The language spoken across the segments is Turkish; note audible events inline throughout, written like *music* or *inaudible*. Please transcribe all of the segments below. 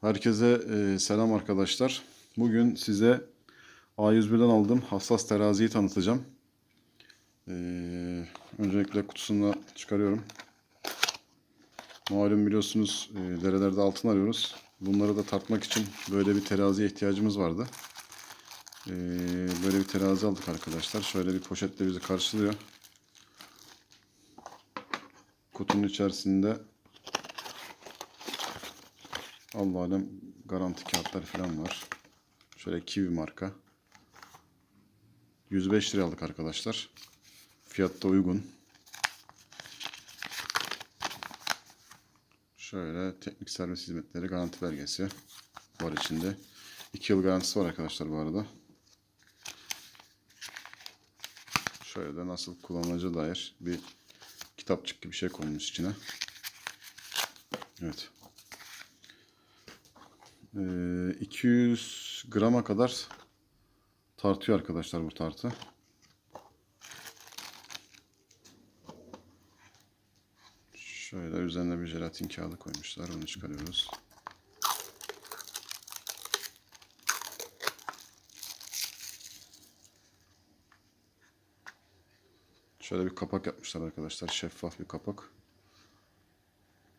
Herkese e, selam arkadaşlar. Bugün size A101'den aldığım hassas teraziyi tanıtacağım. E, öncelikle kutusunu çıkarıyorum. Malum biliyorsunuz e, derelerde altın arıyoruz. Bunları da tartmak için böyle bir teraziye ihtiyacımız vardı. E, böyle bir terazi aldık arkadaşlar. Şöyle bir poşetle bizi karşılıyor. Kutunun içerisinde Allah alem garanti kağıtları falan var. Şöyle Kiwi marka. 105 lira aldık arkadaşlar. Fiyat da uygun. Şöyle teknik servis hizmetleri garanti belgesi var içinde. 2 yıl garantisi var arkadaşlar bu arada. Şöyle de nasıl kullanılacağı dair bir kitapçık gibi bir şey konmuş içine. Evet. Ee, 200 grama kadar tartıyor arkadaşlar bu tartı. Şöyle üzerine bir jelatin kağıdı koymuşlar. Onu çıkarıyoruz. Şöyle bir kapak yapmışlar arkadaşlar. Şeffaf bir kapak.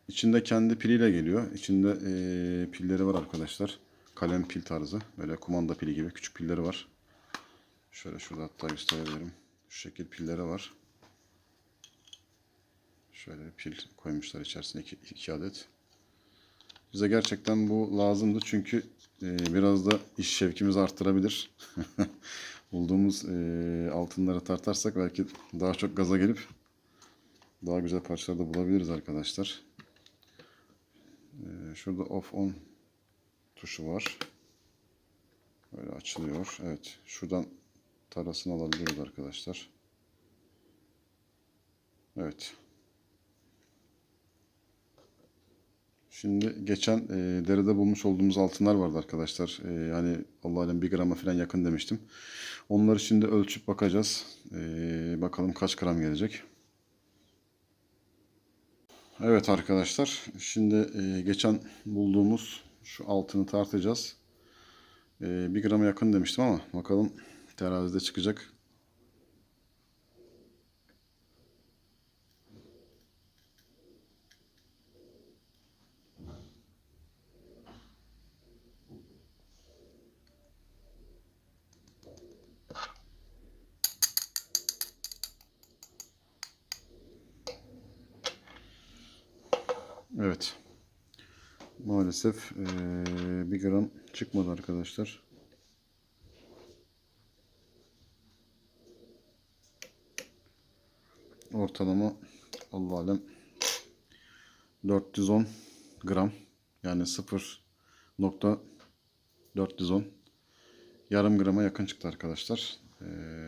İçinde kendi piliyle geliyor. İçinde eee, pilleri var arkadaşlar. Kalem pil tarzı. Böyle kumanda pili gibi küçük pilleri var. Şöyle şurada hatta gösterebilirim. Şu şekil pilleri var. Şöyle pil koymuşlar içerisine iki, iki adet. Bize gerçekten bu lazımdı çünkü eee, biraz da iş şevkimizi arttırabilir. *laughs* Bulduğumuz eee, altınları tartarsak belki daha çok gaza gelip daha güzel parçalar da bulabiliriz arkadaşlar. Ee, Şurada off on tuşu var. Böyle açılıyor. Evet. Şuradan tarasını alabiliyoruz arkadaşlar. Evet. Şimdi geçen e, derede bulmuş olduğumuz altınlar vardı arkadaşlar. E, hani Allah alem bir grama falan yakın demiştim. Onları şimdi ölçüp bakacağız. E, bakalım kaç gram gelecek. Evet arkadaşlar, şimdi e, geçen bulduğumuz şu altını tartacağız. E, bir grama yakın demiştim ama bakalım terazide çıkacak. Evet. Maalesef e, bir gram çıkmadı arkadaşlar. Ortalama Allah alem 410 gram yani 0.410 yarım grama yakın çıktı arkadaşlar. E,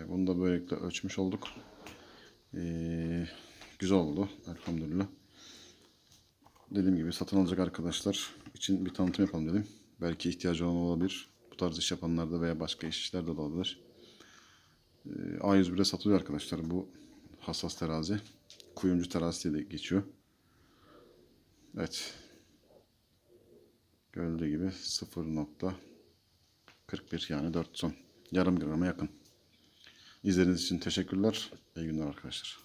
bunu da böylelikle ölçmüş olduk. E, güzel oldu elhamdülillah dediğim gibi satın alacak arkadaşlar için bir tanıtım yapalım dedim. Belki ihtiyacı olan olabilir. Bu tarz iş yapanlarda veya başka işlerde de olabilir. Ee, A101'de satılıyor arkadaşlar bu hassas terazi. Kuyumcu terazi diye de geçiyor. Evet. Gördüğü gibi 0.41 yani 4 son. Yarım grama yakın. İzlediğiniz için teşekkürler. İyi günler arkadaşlar.